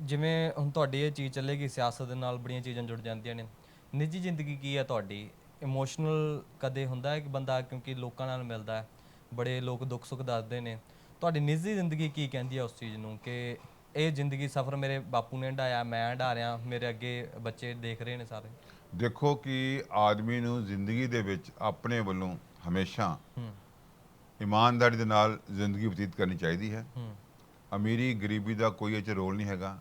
ਜਿਵੇਂ ਹੁਣ ਤੁਹਾਡੀ ਇਹ ਚੀਜ਼ ਚੱਲੇਗੀ ਸਿਆਸਤ ਦੇ ਨਾਲ ਬੜੀਆਂ ਚੀਜ਼ਾਂ ਜੁੜ ਜਾਂਦੀਆਂ ਨੇ। ਨਿੱਜੀ ਜ਼ਿੰਦਗੀ ਕੀ ਹੈ ਤੁਹਾਡੀ? ਇਮੋਸ਼ਨਲ ਕਦੇ ਹੁੰਦਾ ਹੈ ਕਿ ਬੰਦਾ ਕਿਉਂਕਿ ਲੋਕਾਂ ਨਾਲ ਮਿਲਦਾ ਹੈ ਬੜੇ ਲੋਕ ਦੁੱਖ ਸੁੱਖ ਦੱਸਦੇ ਨੇ। ਤੁਹਾਡੀ ਨਿੱਜੀ ਜ਼ਿੰਦਗੀ ਕੀ ਕਹਿੰਦੀ ਹੈ ਉਸ ਚੀਜ਼ ਨੂੰ ਕਿ ਇਹ ਜ਼ਿੰਦਗੀ ਸਫ਼ਰ ਮੇਰੇ ਬਾਪੂ ਨੇ ਹੰਢਾਇਆ ਮੈਂ ਹੰਢਾ ਰਿਹਾ ਮੇਰੇ ਅੱਗੇ ਬੱਚੇ ਦੇਖ ਰਹੇ ਨੇ ਸਾਰੇ? ਦੇਖੋ ਕਿ ਆਦਮੀ ਨੂੰ ਜ਼ਿੰਦਗੀ ਦੇ ਵਿੱਚ ਆਪਣੇ ਵੱਲੋਂ ਹਮੇਸ਼ਾ ਹੂੰ। ਇਮਾਨਦਾਰੀ ਦੇ ਨਾਲ ਜ਼ਿੰਦਗੀ ਬਤੀਤ ਕਰਨੀ ਚਾਹੀਦੀ ਹੈ। ਹੂੰ। ਅਮੀਰੀ ਗਰੀਬੀ ਦਾ ਕੋਈ ਇਹ 'ਚ ਰੋਲ ਨਹੀਂ ਹੈਗਾ।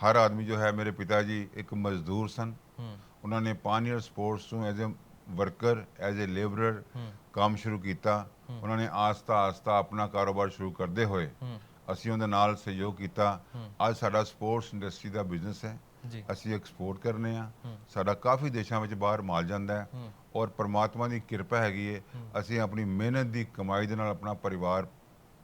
ਹਰ ਆਦਮੀ ਜੋ ਹੈ ਮੇਰੇ ਪਿਤਾ ਜੀ ਇੱਕ ਮਜ਼ਦੂਰ ਸਨ। ਉਹਨਾਂ ਨੇ ਪਾਨੀਅਰ ਸਪੋਰਟਸ ਤੋਂ as a worker as a labourer ਕੰਮ ਸ਼ੁਰੂ ਕੀਤਾ। ਉਹਨਾਂ ਨੇ ਆਸਤਾ ਆਸਤਾ ਆਪਣਾ ਕਾਰੋਬਾਰ ਸ਼ੁਰੂ ਕਰਦੇ ਹੋਏ ਅਸੀਂ ਉਹਦੇ ਨਾਲ ਸਹਿਯੋਗ ਕੀਤਾ। ਅੱਜ ਸਾਡਾ ਸਪੋਰਟਸ ਇੰਡਸਟਰੀ ਦਾ ਬਿਜ਼ਨਸ ਹੈ। ਅਸੀਂ ਐਕਸਪੋਰਟ ਕਰਨੇ ਆ ਸਾਡਾ ਕਾਫੀ ਦੇਸ਼ਾਂ ਵਿੱਚ ਬਾਹਰ ਮਾਲ ਜਾਂਦਾ ਹੈ। ਔਰ ਪ੍ਰਮਾਤਮਾ ਦੀ ਕਿਰਪਾ ਹੈਗੀ ਹੈ। ਅਸੀਂ ਆਪਣੀ ਮਿਹਨਤ ਦੀ ਕਮਾਈ ਦੇ ਨਾਲ ਆਪਣਾ ਪਰਿਵਾਰ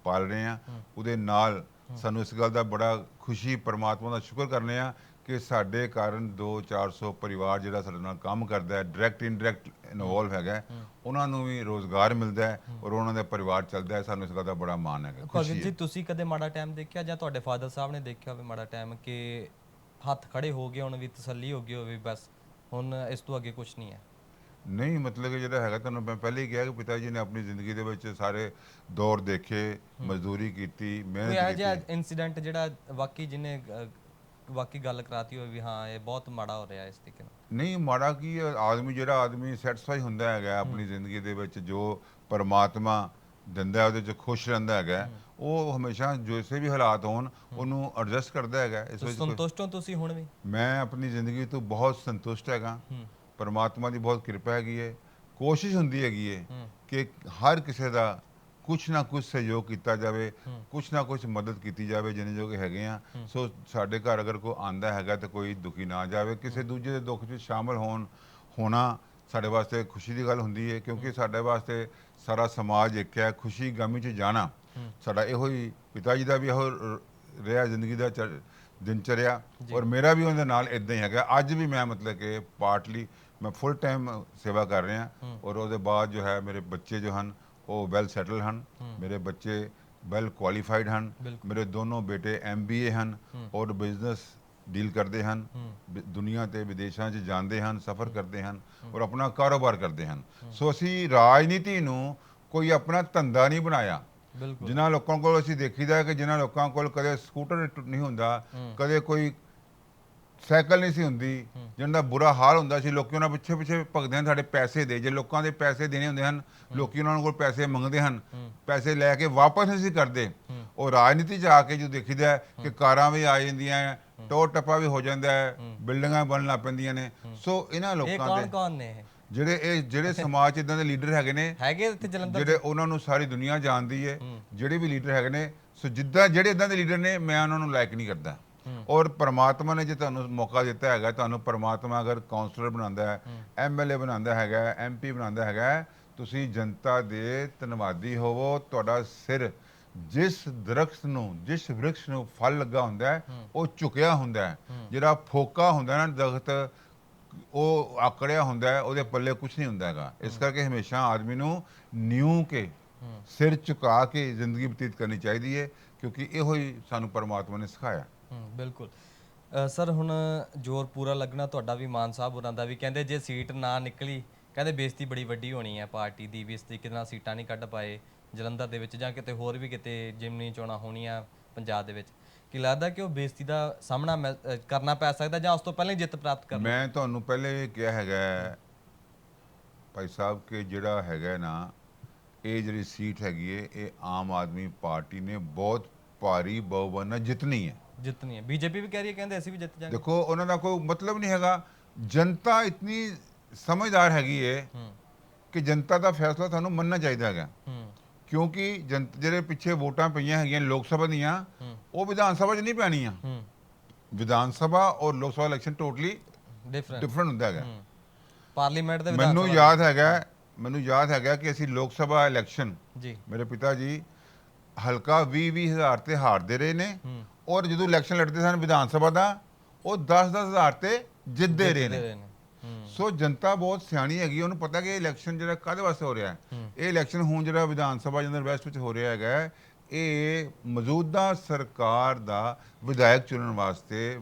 ਪਾਲ ਰਹੇ ਆ ਉਹਦੇ ਨਾਲ ਸਾਨੂੰ ਇਸ ਗੱਲ ਦਾ ਬੜਾ ਖੁਸ਼ੀ ਪ੍ਰਮਾਤਮਾ ਦਾ ਸ਼ੁਕਰ ਕਰਨੇ ਆ ਕਿ ਸਾਡੇ ਕਾਰਨ 2-400 ਪਰਿਵਾਰ ਜਿਹੜਾ ਸਾਡੇ ਨਾਲ ਕੰਮ ਕਰਦਾ ਹੈ ਡਾਇਰੈਕਟ ਇਨਡਾਇਰੈਕਟ ਇਨਵੋਲਵ ਹੈਗਾ ਉਹਨਾਂ ਨੂੰ ਵੀ ਰੋਜ਼ਗਾਰ ਮਿਲਦਾ ਹੈ ਔਰ ਉਹਨਾਂ ਦਾ ਪਰਿਵਾਰ ਚੱਲਦਾ ਹੈ। ਸਾਨੂੰ ਇਸ ਗੱਲ ਦਾ ਬੜਾ ਮਾਣ ਹੈਗਾ ਖੁਸ਼ੀ ਜੀ ਤੁਸੀਂ ਕਦੇ ਮਾੜਾ ਟਾਈਮ ਦੇਖਿਆ ਜਾਂ ਤੁਹਾਡੇ ਫਾਦਰ ਸਾਹਿਬ ਨੇ ਦੇਖਿਆ ਹੋਵੇ ਮਾੜਾ ਟਾਈਮ ਕਿ ਹੱਥ ਖੜੇ ਹੋ ਗਏ ਹੁਣ ਵੀ ਤਸੱਲੀ ਹੋ ਗਈ ਹੋਵੇ ਬਸ ਹੁਣ ਇਸ ਤੋਂ ਅੱਗੇ ਕੁਝ ਨਹੀਂ ਹੈ? ਨਹੀਂ ਮਤਲਬ ਕਿ ਜਿਹੜਾ ਹੈਗਾ ਤੁਹਾਨੂੰ ਮੈਂ ਪਹਿਲੇ ਹੀ ਕਿਹਾ ਕਿ ਪਿਤਾ ਜੀ ਨੇ ਆਪਣੀ ਜ਼ਿੰਦਗੀ ਦੇ ਵਿੱਚ ਸਾਰੇ ਦੌਰ ਦੇਖੇ ਮਜ਼ਦੂਰੀ ਕੀਤੀ ਕੋਈ ਮਿਹਨਤ ਇਹੋ ਜਿਹਾ ਕੀਤੀ ਇਨਸੀਡੈਂਟ ਜਿਹੜਾ ਵਾਕਈ ਜਿਹਨੇ ਵਾਕਈ ਗੱਲ ਕਰਾਤੀ ਹੋਵੇ ਵੀ ਹਾਂ ਇਹ ਬਹੁਤ ਮਾੜਾ ਹੋ ਰਿਹਾ ਇਸ ਤਰੀਕੇ ਨਾਲ? ਨਹੀਂ ਮਾੜਾ ਕੀ ਹੈ, ਆਦਮੀ ਜਿਹੜਾ ਆਦਮੀ ਸੈਟੀਸਫਾਈ ਹੁੰਦਾ ਹੈਗਾ ਆਪਣੀ ਜ਼ਿੰਦਗੀ ਦੇ ਵਿੱਚ ਜੋ ਪਰਮਾਤਮਾ ਦਿੰਦਾ ਹੈ, ਉਹਦੇ 'ਚ ਖੁਸ਼ ਰਹਿੰਦਾ ਹੈਗਾ ਉਹ ਹਮੇਸ਼ਾ ਜੈਸੇ ਵੀ ਹਾਲਾਤ ਹੋਣ ਉਹਨੂੰ ਐਡਜਸਟ ਕਰਦਾ ਹੈਗਾ। ਇਸ ਤੁਸੀਂ ਵਿੱਚ ਕੋਈ- ਸੰਤੁਸ਼ਟ ਹੋ ਤੁਸੀਂ ਹੁਣ ਵੀ? ਮੈਂ ਆਪਣੀ ਜ਼ਿੰਦਗੀ ਤੋਂ ਬਹੁਤ ਸੰਤੁਸ਼ਟ ਹੈਗਾ। ਹੂੰ। ਪਰਮਾਤਮਾ ਦੀ ਬਹੁਤ ਕਿਰਪਾ ਹੈਗੀ ਹੈ ਕੋਸ਼ਿਸ਼ ਹੁੰਦੀ ਹੈਗੀ ਹੈ। ਕਿ ਹਰ ਕਿਸੇ ਦਾ ਕੁਛ ਨਾ ਕੁਛ ਸਹਿਯੋਗ ਕੀਤਾ ਜਾਵੇ ਕੁਛ ਨਾ ਕੁਛ ਮਦਦ ਕੀਤੀ ਜਾਵੇ ਜਿੰਨੇ ਜੋਗੇ ਹੈਗੇ ਆ। ਸੋ ਸਾਡੇ ਘਰ ਅਗਰ ਕੋਈ ਆਂਦਾ ਹੈਗਾ ਤਾਂ ਕੋਈ ਦੁਖੀ ਨਾ ਜਾਵੇ ਕਿਸੇ ਦੂਜੇ ਦੇ ਦੁੱਖ 'ਚ ਸ਼ਾਮਲ ਹੋਣ ਹੋਣਾ ਸਾਡੇ ਵਾਸਤੇ ਖੁਸ਼ੀ ਦੀ ਗੱਲ ਹੁੰਦੀ ਹੈ ਕਿਉਂਕਿ ਸਾਡੇ ਵਾਸਤੇ ਸਾਰਾ ਸਮਾਜ ਇੱਕ ਹੈ ਖੁਸ਼ੀ ਗਮੀ 'ਚ ਜਾਣਾ। ਸਾਡਾ ਇਹੋ ਹੀ ਪਿਤਾ ਜੀ ਦਾ ਵੀ ਇਹੋ ਰਿਹਾ ਜ਼ਿੰਦਗੀ ਦਾ ਚਰ- ਦਿਨਚਰਿਆ ਔਰ ਮੇਰਾ ਵੀ ਉਹਦੇ ਨਾਲ ਇਦਾਂ ਹੀ ਹੈਗਾ। ਅੱਜ ਵੀ ਮੈਂ ਮਤਲਬ ਕਿ ਪਾਰਟਲੀ ਮੈਂ ਫੁੱਲ ਟਾਈਮ ਸੇਵਾ ਕਰ ਰਿਹਾ ਔਰ ਉਹਦੇ ਬਾਅਦ ਜੋ ਹੈ ਮੇਰੇ ਬੱਚੇ ਜੋ ਹਨ ਉਹ ਵੈਲ ਸੈਟਲ ਹਨ। ਮੇਰੇ ਬੱਚੇ ਵੈਲ ਕੁਆਲੀਫਾਈਡ ਹਨ। ਮੇਰੇ ਦੋਨੋਂ ਬੇਟੇ ਐਮਬੀਏ ਹਨ ਔਰ ਬਿਜ਼ਨਸ ਡੀਲ ਕਰਦੇ ਹਨ। ਦੁਨੀਆ ਤੇ ਵਿਦੇਸ਼ਾਂ 'ਚ ਜਾਂਦੇ ਹਨ ਸਫ਼ਰ ਕਰਦੇ ਹਨ ਔਰ ਆਪਣਾ ਕਾਰੋਬਾਰ ਕਰਦੇ ਹਨ। ਸੋ ਅਸੀਂ ਰਾਜਨੀਤੀ ਨੂੰ ਕੋਈ ਆਪਣਾ ਧੰਦਾ ਨਹੀਂ ਬਣਾਇਆ। ਜਿਨ੍ਹਾਂ ਲੋਕਾਂ ਕੋਲ ਅਸੀਂ ਦੇਖੀਦਾ ਕਿ ਜਿਨ੍ਹਾਂ ਲੋਕਾਂ ਕੋਲ ਕਦੇ ਸਕੂਟਰ ਨਹੀਂ ਹੁੰਦਾ ਕਦੇ ਕੋਈ ਸਾਈਕਲ ਨਹੀਂ ਸੀ ਹੁੰਦੀ ਜਿਹਨਾਂ ਦਾ ਬੁਰਾ ਹਾਲ ਹੁੰਦਾ ਸੀ ਲੋਕੀ ਉਹਨਾਂ ਪਿੱਛੇ ਪਿੱਛੇ ਭਗਦੇ ਹਨ ਸਾਡੇ ਪੈਸੇ ਦੇ ਜੇ ਲੋਕਾਂ ਦੇ ਪੈਸੇ ਦੇਣੇ ਹੁੰਦੇ ਹਨ ਲੋਕੀ ਉਹਨਾਂ ਕੋਲ ਪੈਸੇ ਮੰਗਦੇ ਹਨ ਪੈਸੇ ਲੈ ਕੇ ਵਾਪਸ ਨਹੀਂ ਸੀ ਕਰਦੇ। ਉਹ ਰਾਜਨੀਤੀ 'ਚ ਆ ਕੇ ਜੋ ਦੇਖੀਦਾ ਕਿ ਕਾਰਾਂ ਵੀ ਆ ਜਾਂਦੀਆਂ ਟੋਰ ਟੱਪਾ ਵੀ ਹੋ ਜਾਂਦਾ ਹੈ ਬਿਲਡਿੰਗਾਂ ਬਣਨ ਲੱਗ ਪੈਂਦੀਆਂ ਨੇ। ਸੋ ਇਹਨਾਂ ਇਹ ਲੋਕਾਂ ਦੇ ਕੌਣ ਨੇ ਜਿਹੜੇ ਇਹ ਜਿਹੜੇ ਸਮਾਜ 'ਚ ਇਦਾਂ ਦੇ ਲੀਡਰ ਹੈਗੇ ਨੇ ਹੈਗੇ ਇੱਥੇ ਜਲੰਧਰ ਜਿਹੜੇ ਉਹਨਾਂ ਨੂੰ ਸਾਰੀ ਦੁਨੀਆ ਜਾਣਦੀ ਹੈ। ਜਿਹੜੇ ਵੀ ਲੀਡਰ ਹੈਗੇ ਨੇ ਸੋ ਜਿੱਦਾਂ ਜਿਹੜੇ ਇਦਾਂ ਦੇ ਲੀਡਰ ਨੇ ਮੈਂ ਉਹਨਾਂ ਨੂੰ ਲਾਇਕ ਨਹੀਂ ਕਰਦਾ। ਔਰ ਪ੍ਰਮਾਤਮਾ ਨੇ ਜੇ ਤੁਹਾਨੂੰ ਮੌਕਾ ਦਿੱਤਾ ਹੈਗਾ ਤੁਹਾਨੂੰ ਪ੍ਰਮਾਤਮਾ ਅਗਰ ਕਾਉਂਸਲਰ ਬਣਾਉਂਦਾ ਹੈ ਐਮਐਲਏ ਬਣਾਉਂਦਾ ਹੈਗਾ ਐਮਪੀ ਬਣਾਉਂਦਾ ਹੈਗਾ ਤੁਸੀਂ ਜਨਤਾ ਦੇ ਧੰਨਵਾਦੀ ਹੋਵੋ। ਤੁਹਾਡਾ ਸਿਰ ਜਿਸ ਦਰਖਤ ਨੂੰ ਜਿਸ ਵ੍ਰਿਕਸ਼ ਨੂੰ ਫਲ ਲੱਗਾ ਹੁੰਦਾ ਹੈ ਉਹ ਝੁਕਿਆ ਹੁੰਦਾ ਹੈ। ਜਿਹੜਾ ਫੋਕਾ ਹੁੰਦਾ ਨਾ ਦਰਖਤ ਉਹ ਆਕੜਿਆ ਹੁੰਦਾ ਹੈ ਉਹਦੇ ਪੱਲੇ ਕੁਝ ਨਹੀਂ ਹੁੰਦਾ ਹੈਗਾ। ਇਸ ਕਰਕੇ ਹਮੇਸ਼ਾ ਆਦਮੀ ਨੂੰ ਨਿਉ ਕੇ ਸਿਰ ਝੁਕਾ ਕੇ ਜ਼ਿੰਦਗੀ ਬਤੀਤ ਕਰਨੀ ਚਾਹੀਦੀ ਹੈ ਕਿਉਂਕਿ ਇਹੋ ਹੀ ਸਾਨੂੰ ਪਰਮਾਤਮਾ ਨੇ ਸਿਖਾਇਆ। ਹੂੰ, ਬਿਲਕੁਲ। ਸਰ, ਹੁਣ ਜ਼ੋਰ ਪੂਰਾ ਲੱਗਣਾ ਤੁਹਾਡਾ ਵੀ, ਮਾਨ ਸਾਹਿਬ ਹੋਰਾਂ ਦਾ ਵੀ। ਕਹਿੰਦੇ ਜੇ ਸੀਟ ਨਾ ਨਿਕਲੀ, ਕਹਿੰਦੇ ਬੇਇੱਜ਼ਤੀ ਬੜੀ ਵੱਡੀ ਹੋਣੀ ਹੈ ਪਾਰਟੀ ਦੀ, ਵੀ ਇਸ ਤਰੀਕੇ ਨਾਲ ਸੀਟਾਂ ਨਹੀਂ ਕੱਢ ਪਾਏ ਜਲੰਧਰ ਦੇ ਵਿੱਚ ਜਾਂ ਕਿਤੇ ਹੋਰ ਵੀ ਕਿਤੇ ਜਿਮਨੀ ਚੋਣਾਂ ਹੋਣੀਆਂ ਪੰਜਾਬ ਦੇ ਵਿੱਚ। ਕੀ ਲੱਗਦਾ ਕਿ ਉਹ ਬੇਇੱਜ਼ਤੀ ਦਾ ਸਾਹਮਣਾ ਮੈਂ- ਕਰਨਾ ਪੈ ਸਕਦਾ ਜਾਂ ਉਸ ਤੋਂ ਪਹਿਲਾਂ ਹੀ ਜਿੱਤ ਪ੍ਰਾਪਤ ਕਰ ਮੈਂ ਤੁਹਾਨੂੰ ਪਹਿਲੇ ਇਹ ਕਿਹਾ ਹੈਗਾ ਭਾਈ ਸਾਹਿਬ, ਕਿ ਜਿਹੜਾ ਹੈਗਾ ਨਾ, ਇਹ ਜਿਹੜੀ ਸੀਟ ਹੈਗੀ ਹੈ, ਇਹ ਆਮ ਆਦਮੀ ਪਾਰਟੀ ਨੇ ਬਹੁਤ ਭਾਰੀ ਬਹੁਮਤ ਨਾਲ ਜਿੱਤਣੀ ਹੈ। ਜਿੱਤਣੀ ਹੈ। ਬੀਜੇਪੀ ਵੀ ਕਹਿ ਰਹੀ ਹੈ ਕਹਿੰਦੇ ਅਸੀਂ ਵੀ ਜਿੱਤ ਜਾਾਂਗੇ। ਦੇਖੋ ਉਹਨਾਂ ਦਾ ਕੋਈ ਮਤਲਬ ਨਹੀਂ ਹੈਗਾ। ਜਨਤਾ ਇਤਨੀ ਸਮਝਦਾਰ ਹੈਗੀ ਹੂੰ। ਕਿ ਜਨਤਾ ਦਾ ਫੈਸਲਾ ਤੁਹਾਨੂੰ ਮੰਨਣਾ ਚਾਹੀਦਾ ਹੈਗਾ। ਕਿਉਂਕਿ ਜਨਤ ਜਿਹੜੇ ਪਿੱਛੇ ਵੋਟਾਂ ਪਈਆਂ ਹੈਗੀਆਂ ਲੋਕ ਸਭਾ ਦੀਆਂ। ਉਹ ਵਿਧਾਨ ਸਭਾ 'ਚ ਨਹੀਂ ਪੈਣੀਆਂ। ਵਿਧਾਨ ਸਭਾ ਔਰ ਲੋਕ ਸਭਾ ਇਲੈਕਸ਼ਨ ਟੋਟਲੀ ਡਿਫਰੈਂਟ ਡਿਫਰੈਂਟ ਹੁੰਦਾ ਹੈਗਾ। ਪਾਰਲੀਮੈਂਟ ਦੇ ਵਿਧਾਨ ਮੈਨੂੰ ਯਾਦ ਹੈਗਾ ਮੈਨੂੰ ਯਾਦ ਹੈਗਾ ਕਿ ਅਸੀਂ ਲੋਕ ਸਭਾ ਇਲੈਕਸ਼ਨ ਜੀ। ਮੇਰੇ ਪਿਤਾ ਜੀ ਹਲਕਾ 20 20 ਹਜ਼ਾਰ ਤੇ ਹਾਰਦੇ ਰਹੇ ਨੇ ਔਰ ਜਦੋਂ ਇਲੈਕਸ਼ਨ ਲੜਦੇ ਸਨ ਵਿਧਾਨ ਸਭਾ ਦਾ ਉਹ 10 10 ਹਜ਼ਾਰ ਤੇ ਜਿੱਤਦੇ ਰਹੇ ਨੇ। ਸੋ ਜਨਤਾ ਬਹੁਤ ਸਿਆਣੀ ਹੈਗੀ ਉਹਨੂੰ ਪਤਾ ਕਿ ਇਲੈਕਸ਼ਨ ਜਿਹੜਾ ਕਾਹਦੇ ਵਾਸਤੇ ਹੋ ਰਿਹਾ ਹੈ? ਇਹ ਇਲੈਕਸ਼ਨ ਹੁਣ ਜਿਹੜਾ ਵਿਧਾਨ ਸਭਾ ਜਨਰਲ ਵੈਸਟ ਵਿੱਚ ਹੋ ਰਿਹਾ ਹੈਗਾ ਇਹ ਮੌਜੂਦਾ ਸਰਕਾਰ ਦਾ ਵਿਧਾਇਕ ਚੁਣਨ ਵਾਸਤੇ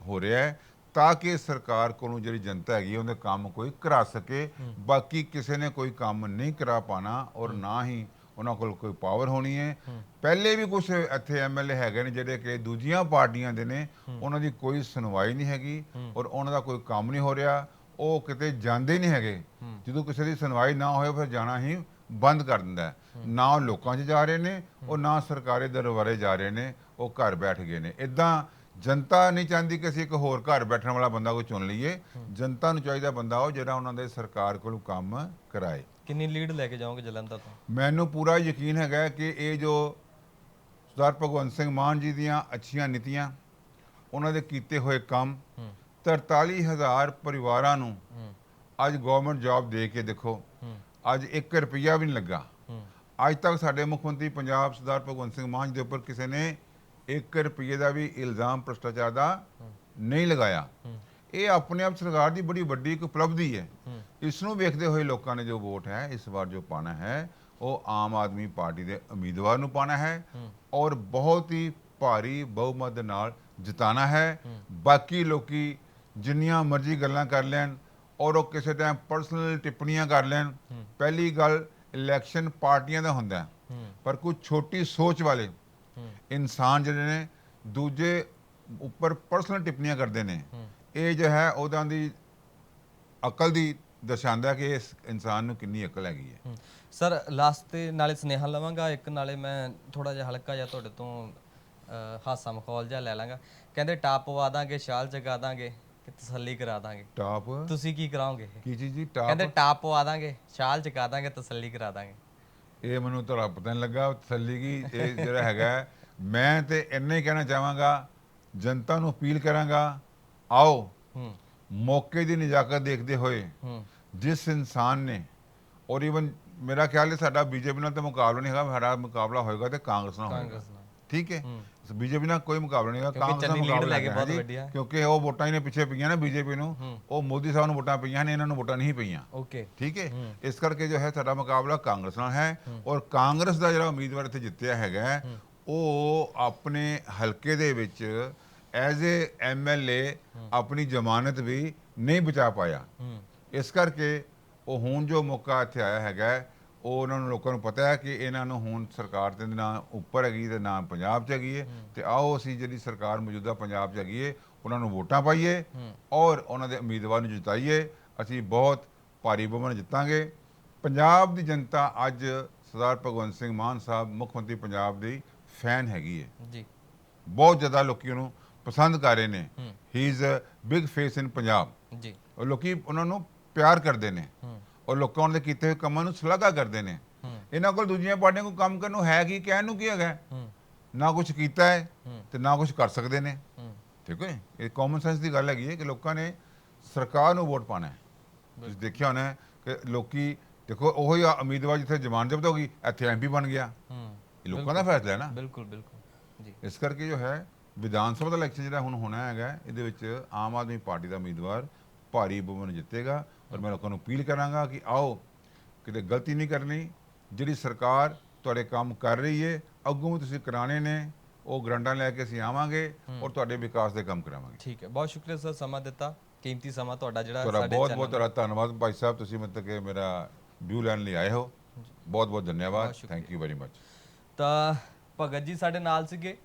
ਹੋ। ਰਿਹਾ ਹੈ ਤਾਂ ਕਿ ਸਰਕਾਰ ਕੋਲੋਂ ਜਿਹੜੀ ਜਨਤਾ ਹੈਗੀ ਉਹਦੇ ਕੰਮ ਕੋਈ ਕਰਾ ਸਕੇ। ਬਾਕੀ ਕਿਸੇ ਨੇ ਕੋਈ ਕੰਮ ਨਹੀਂ ਕਰਾ ਪਾਣਾ ਔਰ ਨਾ ਹੀ ਉਹਨਾਂ ਕੋਲ ਕੋਈ ਪਾਵਰ ਹੋਣੀ ਹੈ। ਪਹਿਲੇ ਵੀ ਕੁਝ ਇੱਥੇ ਐਮਐਲਏ ਹੈਗੇ ਨੇ ਜਿਹੜੇ ਕਿ ਦੂਜੀਆਂ ਪਾਰਟੀਆਂ ਦੇ ਨੇ ਉਹਨਾਂ ਦੀ ਕੋਈ ਸੁਣਵਾਈ ਨਹੀਂ ਹੈਗੀ ਔਰ ਉਹਨਾਂ ਦਾ ਕੋਈ ਕੰਮ ਨਹੀਂ ਹੋ ਰਿਹਾ। ਉਹ ਕਿਤੇ ਜਾਂਦੇ ਨਹੀਂ ਹੈਗੇ। ਜਦੋਂ ਕਿਸੇ ਦੀ ਸੁਣਵਾਈ ਨਾ ਹੋਏ ਫਿਰ ਜਾਣਾ ਹੀ ਬੰਦ ਕਰ ਦਿੰਦਾ। ਨਾ ਉਹ ਲੋਕਾਂ 'ਚ ਜਾ ਰਹੇ ਨੇ ਉਹ ਨਾ ਸਰਕਾਰੀ ਦਰਬਾਰੇ ਜਾ ਰਹੇ ਨੇ ਉਹ ਘਰ ਬੈਠ ਗਏ ਨੇ। ਇਦਾਂ ਜਨਤਾ ਨਹੀਂ ਚਾਹੁੰਦੀ ਕਿ ਅਸੀਂ ਇੱਕ ਹੋਰ ਘਰ ਬੈਠਣ ਵਾਲਾ ਬੰਦਾ ਕੋਈ ਚੁਣ ਲਈਏ। ਜਨਤਾ ਨੂੰ ਚਾਹੀਦਾ ਬੰਦਾ ਉਹ ਜਿਹੜਾ ਉਹਨਾਂ ਦੇ ਸਰਕਾਰ ਕੋਲ ਕੰਮ ਕਰਾਏ। ਕਿੰਨੀ ਲੀਡ ਲੈ ਕੇ ਜਾਓਗੇ ਜਲੰਧਰ ਤੋਂ? ਮੈਨੂੰ ਪੂਰਾ ਯਕੀਨ ਹੈਗਾ ਕਿ ਇਹ ਜੋ ਸਰਦਾਰ ਭਗਵੰਤ ਸਿੰਘ ਮਾਨ ਜੀ ਦੀਆਂ ਅੱਛੀਆਂ ਨੀਤੀਆਂ ਉਹਨਾਂ ਦੇ ਕੀਤੇ ਹੋਏ ਕੰਮ ਹੂੰ। 43000 ਪਰਿਵਾਰਾਂ ਨੂੰ ਅੱਜ ਗਵਰਨਮੈਂਟ ਜੌਬ ਦੇ ਕੇ ਦੇਖੋ ਅੱਜ 1 ਰੁਪਿਆ ਵੀ ਨਹੀਂ ਲੱਗਾ। ਅੱਜ ਤੱਕ ਸਾਡੇ ਮੁੱਖ ਮੰਤਰੀ ਪੰਜਾਬ ਸਰਦਾਰ ਭਗਵੰਤ ਸਿੰਘ ਮਾਨ ਜੀ ਦੇ ਉੱਪਰ ਕਿਸੇ ਨੇ 1 ਰੁਪਏ ਦਾ ਵੀ ਇਲਜ਼ਾਮ ਭ੍ਰਸ਼ਟਾਚਾਰ ਦਾ ਨਹੀਂ ਲਗਾਇਆ। ਇਹ ਆਪਣੇ ਆਪ ਸਰਕਾਰ ਦੀ ਬੜੀ ਵੱਡੀ ਇੱਕ ਉਪਲਬਧੀ ਹੈ। ਇਸ ਨੂੰ ਵੇਖਦੇ ਹੋਏ ਲੋਕਾਂ ਨੇ ਜੋ ਵੋਟ ਹੈ ਇਸ ਵਾਰ ਜੋ ਪਾਣਾ ਹੈ ਉਹ ਆਮ ਆਦਮੀ ਪਾਰਟੀ ਦੇ ਉਮੀਦਵਾਰ ਨੂੰ ਪਾਣਾ ਹੈ ਔਰ ਬਹੁਤ ਹੀ ਭਾਰੀ ਬਹੁਮਤ ਨਾਲ ਜਿਤਾਣਾ ਹੈ। ਬਾਕੀ ਲੋਕੀ ਜਿੰਨੀਆਂ ਮਰਜ਼ੀ ਗੱਲਾਂ ਕਰ ਲੈਣ ਔਰ ਉਹ ਕਿਸੇ ਟਾਈਮ ਪਰਸਨਲ ਟਿੱਪਣੀਆਂ ਕਰ ਲੈਣ। ਪਹਿਲੀ ਗੱਲ ਇਲੈਕਸ਼ਨ ਪਾਰਟੀਆਂ ਦਾ ਹੁੰਦਾ। ਪਰ ਕੁਝ ਛੋਟੀ ਸੋਚ ਵਾਲੇ ਇਨਸਾਨ ਜਿਹੜੇ ਨੇ ਦੂਜੇ ਉੱਪਰ ਪਰਸਨਲ ਟਿੱਪਣੀਆਂ ਕਰਦੇ ਨੇ। ਇਹ ਜੋ ਹੈ ਉਹਦਾਂ ਦੀ ਅਕਲ ਦੀ ਦਰਸਾਉਂਦਾ ਕਿ ਇਸ ਇਨਸਾਨ ਨੂੰ ਕਿੰਨੀ ਅਕਲ ਹੈਗੀ ਹੈ। ਸਰ ਲਾਸਟ ਤੇ ਨਾਲੇ ਸੁਨੇਹਾ ਲਵਾਂਗਾ ਇੱਕ ਨਾਲੇ ਮੈਂ ਥੋੜਾ ਜਿਹਾ ਹਲਕਾ ਜਿਹਾ ਤੁਹਾਡੇ ਤੋਂ ਹਾਸਾ ਮਖੌਲ ਜਿਹਾ ਲੈ ਲਾਂਗਾ। ਕਹਿੰਦੇ ਟਾਪ ਪਵਾ ਦਾਂਗੇ ਸ਼ਾਲ ਜਗਾ ਦਾਂਗੇ ਕਿ ਤਸੱਲੀ ਕਰਾ ਦਾਂਗੇ। ਟਾਪ? ਤੁਸੀਂ ਕੀ ਕਰਾਓਗੇ ਕੀ ਚੀਜ਼ ਜੀ? ਕਹਿੰਦੇ ਟਾਪ ਟਾਪ ਪਵਾ ਦਾਂਗੇ ਸ਼ਾਲ ਜਗਾ ਦਾਂਗੇ ਤਸੱਲੀ ਕਰਾ ਦਾਂਗੇ। ਇਹ ਮੈਨੂੰ ਤਾਂ ਪਤਾ ਨਹੀਂ ਲੱਗਾ ਤਸੱਲੀ ਕੀ ਇਹ ਜਿਹੜਾ ਹੈਗਾ ਮੈਂ ਤੇ ਇੰਨਾ ਹੀ ਕਹਿਣਾ ਚਾਹਾਂਗਾ ਜਨਤਾ ਨੂੰ ਅਪੀਲ ਕਰਾਂਗਾ ਆਓ ਮੌਕੇ ਦੀ ਨਜ਼ਾਕਤ ਦੇਖਦੇ ਹੋਏ ਜਿਸ ਇਨਸਾਨ ਨੇ ਔਰ ਇਵਨ ਮੇਰਾ ਖਿਆਲ ਹੈ ਸਾਡਾ ਬੀਜੇਪੀ ਨਾਲ ਤਾਂ ਮੁਕਾਬਲਾ ਨਹੀਂ ਹੈਗਾ ਸਾਡਾ ਮੁਕਾਬਲਾ ਹੋਏਗਾ ਤੇ ਕਾਂਗਰਸ ਨਾਲ ਹੋਏਗਾ। ਠੀਕ ਹੂੰ। ਬੀਜੇਪੀ ਨਾਲ ਕੋਈ ਮੁਕਾਬਲਾ ਨਹੀਂ ਕਿਉਂਕਿ ਕਾਂਗਰਸ ਨਾਲ ਚੰਨੀ ਲੀਡ ਮੁਕਾਬਲਾ ਲੈ ਕੇ ਹੈਗਾ। ਬਹੁਤ ਜੀ, ਵੱਡੀ ਹੈ। ਕਿਉਂਕਿ ਉਹ ਵੋਟਾਂ ਹੀ ਨੇ ਪਿੱਛੇ ਪਈਆਂ ਨਾ ਬੀਜੇਪੀ ਨੂੰ। ਹੂੰ। ਉਹ ਮੋਦੀ ਸਾਹਿਬ ਨੂੰ ਵੋਟਾਂ ਪਈਆਂ ਨੇ ਇਹਨਾਂ ਨੂੰ ਵੋਟਾਂ ਨਹੀਂ ਪਈਆਂ। ਓਕੇ। ਠੀਕ ਹੈ? ਹੂੰ। ਇਸ ਕਰਕੇ ਜੋ ਹੈ ਸਾਡਾ ਮੁਕਾਬਲਾ ਕਾਂਗਰਸ ਨਾਲ ਹੈ ਔਰ ਕਾਂਗਰਸ ਦਾ ਜਿਹੜਾ ਉਮੀਦਵਾਰ ਇੱਥੇ ਜਿੱਤਿਆ ਹੈਗਾ ਹੈ, ਉਹ ਆਪਣੇ ਹਲਕੇ ਦੇ ਵਿੱਚ ਐਜ਼ ਏ ਐਮਐਲਏ ਆਪਣੀ ਜ਼ਮਾਨਤ ਵੀ ਨਹੀਂ ਬਚਾ ਪਾਇਆ। ਹੂੰ। ਇਸ ਕਰਕੇ ਉਹ ਹੁਣ ਜੋ ਮੌਕਾ ਇੱਥੇ ਆਇਆ ਹੈਗਾ ਹੈ, ਉਹ ਉਹਨਾਂ ਨੂੰ ਲੋਕਾਂ ਨੂੰ ਪਤਾ ਹੈ ਕਿ ਇਹਨਾਂ ਨੂੰ ਹੁਣ ਸਰਕਾਰ ਦੇ ਨਾ ਉੱਪਰ ਹੈਗੀ ਤੇ ਨਾ ਪੰਜਾਬ 'ਚ ਹੈਗੀ ਹੈ ਤੇ ਆਓ ਅਸੀਂ ਜਿਹੜੀ ਸਰਕਾਰ ਮੌਜੂਦਾ ਪੰਜਾਬ 'ਚ ਹੈਗੀ ਹੈ ਉਹਨਾਂ ਨੂੰ ਵੋਟਾਂ ਪਾਈਏ ਔਰ ਉਹਨਾਂ ਦੇ ਉਮੀਦਵਾਰ ਨੂੰ ਜਿਤਾਈਏ ਅਸੀਂ ਬਹੁਤ ਭਾਰੀ ਬਹੁਮਤ ਜਿੱਤਾਂਗੇ। ਪੰਜਾਬ ਦੀ ਜਨਤਾ ਅੱਜ ਸਰਦਾਰ ਭਗਵੰਤ ਸਿੰਘ ਮਾਨ ਸਾਹਿਬ ਮੁੱਖ ਮੰਤਰੀ ਪੰਜਾਬ ਦੀ ਫੈਨ ਹੈਗੀ ਹੈ। ਜੀ। ਬਹੁਤ ਜ਼ਿਆਦਾ ਲੋਕੀ ਉਹਨੂੰ ਪਸੰਦ ਕਰ ਰਹੇ ਨੇ। ਹੂੰ। Is a big face in Punjab. ਜੀ। ਉਹ ਲੋਕੀ ਉਹਨਾਂ ਨੂੰ ਪਿਆਰ ਕਰਦੇ ਨੇ। ਔਰ ਲੋਕਾਂ ਦੇ ਕੀਤੇ ਹੋਏ ਕੰਮਾਂ ਨੂੰ ਸ਼ਲਾਘਾ ਕਰਦੇ ਨੇ। ਇਹਨਾਂ ਕੋਲ ਦੂਜੀਆਂ ਪਾਰਟੀਆਂ ਕੋਲ ਕੰਮ ਕਰਨ ਨੂੰ ਹੈ ਕੀ ਕਹਿਣ ਨੂੰ ਕੀ ਹੈਗਾ? ਨਾ ਕੁਝ ਕੀਤਾ ਹੈ। ਤੇ ਨਾ ਕੁਝ ਕਰ ਸਕਦੇ ਨੇ। ਠੀਕ ਹੈ ਇਹ ਕਾਮਨ ਸੈਂਸ ਦੀ ਗੱਲ ਹੈਗੀ ਹੈ ਕਿ ਲੋਕਾਂ ਨੇ ਸਰਕਾਰ ਨੂੰ ਵੋਟ ਪਾਣਾ ਹੈ। ਤੁਸੀਂ ਦੇਖਿਆ ਹੋਣਾ ਕਿ ਲੋਕੀ ਦੇਖੋ ਉਹੀ ਉਮੀਦਵਾਰ ਜਿੱਥੇ ਜ਼ਮਾਨ ਜ਼ਬਤ ਹੋ ਗਈ ਇੱਥੇ ਐਮਪੀ ਬਣ ਗਿਆ। ਇਹ ਲੋਕਾਂ ਦਾ ਫੈਸਲਾ ਹੈ ਨਾ। ਬਿਲਕੁਲ ਬਿਲਕੁਲ। ਜੀ। ਇਸ ਕਰਕੇ ਜੋ ਹੈ ਵਿਧਾਨ ਸਭਾ ਦਾ ਇਲੈਕਸ਼ਨ ਜਿਹੜਾ ਹੁਣ ਹੋਣਾ ਹੈਗਾ ਇਹਦੇ ਵਿੱਚ ਆਮ ਆਦਮੀ ਪਾਰਟੀ ਦਾ ਉਮੀਦਵਾਰ ਭਾਰੀ ਬਹੁਮਤ ਜਿੱਤੇਗਾ ਔਰ ਮੈਂ ਲੋਕਾਂ ਨੂੰ ਅਪੀਲ ਕਰਾਂਗਾ ਕਿ ਆਓ ਕਿਤੇ ਗਲਤੀ ਨਹੀਂ ਕਰਨੀ ਜਿਹੜੀ ਸਰਕਾਰ ਤੁਹਾਡੇ ਕੰਮ ਕਰ ਰਹੀ ਹੈ ਅੱਗੋਂ ਤੁਸੀਂ ਕਰਾਣੇ ਨੇ ਉਹ ਗਰੰਟਾਂ ਲੈ ਕੇ ਅਸੀਂ ਆਵਾਂਗੇ ਔਰ ਤੁਹਾਡੇ ਵਿਕਾਸ ਦੇ ਕੰਮ ਕਰਾਵਾਂਗੇ। ਠੀਕ ਹੈ ਬਹੁਤ ਸ਼ੁਕਰੀਆ ਸਰ ਸਮਾਂ ਦਿੱਤਾ ਕੀਮਤੀ ਸਮਾਂ ਤੁਹਾਡਾ ਜਿਹੜਾ ਸਾਡੇ ਬਹੁਤ channel ਬਹੁਤ ਤੁਹਾਡਾ ਧੰਨਵਾਦ ਭਾਈ ਸਾਹਿਬ ਤੁਸੀਂ ਮਤਲਬ ਕਿ ਮੇਰਾ ਵਿਊ ਲੈਣ ਲਈ ਆਏ ਹੋ। ਬਹੁਤ ਬਹੁਤ ਧੰਨਵਾਦ ਬਹੁਤ। ਥੈਂਕ ਯੂ ਵੈਰੀ ਮਚ ਤਾਂ ਭਗਤ ਜੀ ਸਾਡੇ ਨਾਲ ਸੀਗੇ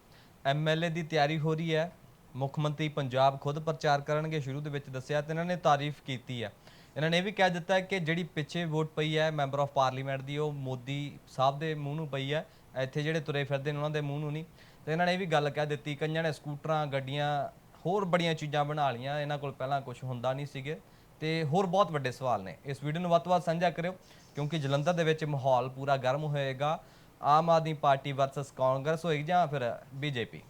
ਐਮਐਲਏ ਦੀ ਤਿਆਰੀ ਹੋ ਰਹੀ ਹੈ ਮੁੱਖ ਮੰਤਰੀ ਪੰਜਾਬ ਖੁਦ ਪ੍ਰਚਾਰ ਕਰਨਗੇ, ਸ਼ੁਰੂ ਦੇ ਵਿੱਚ ਦੱਸਿਆ ਤੇ ਇਹਨਾਂ ਨੇ ਤਾਰੀਫ ਕੀਤੀ ਹੈ। ਇਹਨਾਂ ਨੇ ਇਹ ਵੀ ਕਹਿ ਦਿੱਤਾ ਕਿ ਜਿਹੜੀ ਪਿੱਛੇ ਵੋਟ ਪਈ ਹੈ, ਮੈਂਬਰ ਆਫ ਪਾਰਲੀਮੈਂਟ ਦੀ, ਉਹ ਮੋਦੀ ਸਾਹਿਬ ਦੇ ਮੂੰਹ ਨੂੰ ਪਈ ਹੈ। ਇੱਥੇ ਜਿਹੜੇ ਤੁਰੇ ਫਿਰਦੇ ਨੇ, ਉਹਨਾਂ ਦੇ ਮੂੰਹ ਨੂੰ ਨਹੀਂ। ਤੇ ਇਹਨਾਂ ਨੇ ਇਹ ਵੀ ਗੱਲ ਕਹਿ ਦਿੱਤੀ, ਕਈਆਂ ਨੇ ਸਕੂਟਰਾਂ, ਗੱਡੀਆਂ, ਹੋਰ ਬੜੀਆਂ ਚੀਜ਼ਾਂ ਬਣਾ ਲਈਆਂ, ਇਹਨਾਂ ਕੋਲ ਪਹਿਲਾਂ ਕੁਝ ਹੁੰਦਾ ਨਹੀਂ ਸੀਗੇ। ਤੇ ਹੋਰ ਬਹੁਤ ਵੱਡੇ ਸਵਾਲ ਨੇ। ਇਸ ਵੀਡੀਓ ਨੂੰ ਵੱਧ ਤੋਂ ਵੱਧ ਸਾਂਝਾ ਕਰਿਓ, ਕਿਉਂਕਿ ਜਲੰਧਰ ਦੇ ਵਿੱਚ ਮਾਹੌਲ ਪੂਰਾ ਗਰਮ ਹੋਏਗਾ। ਆਮ ਆਦਮੀ ਪਾਰਟੀ ਵਰਸਸ ਕਾਂਗਰਸ ਹੋਏਗੀ ਜਾਂ ਫਿਰ ਬੀਜੇਪੀ।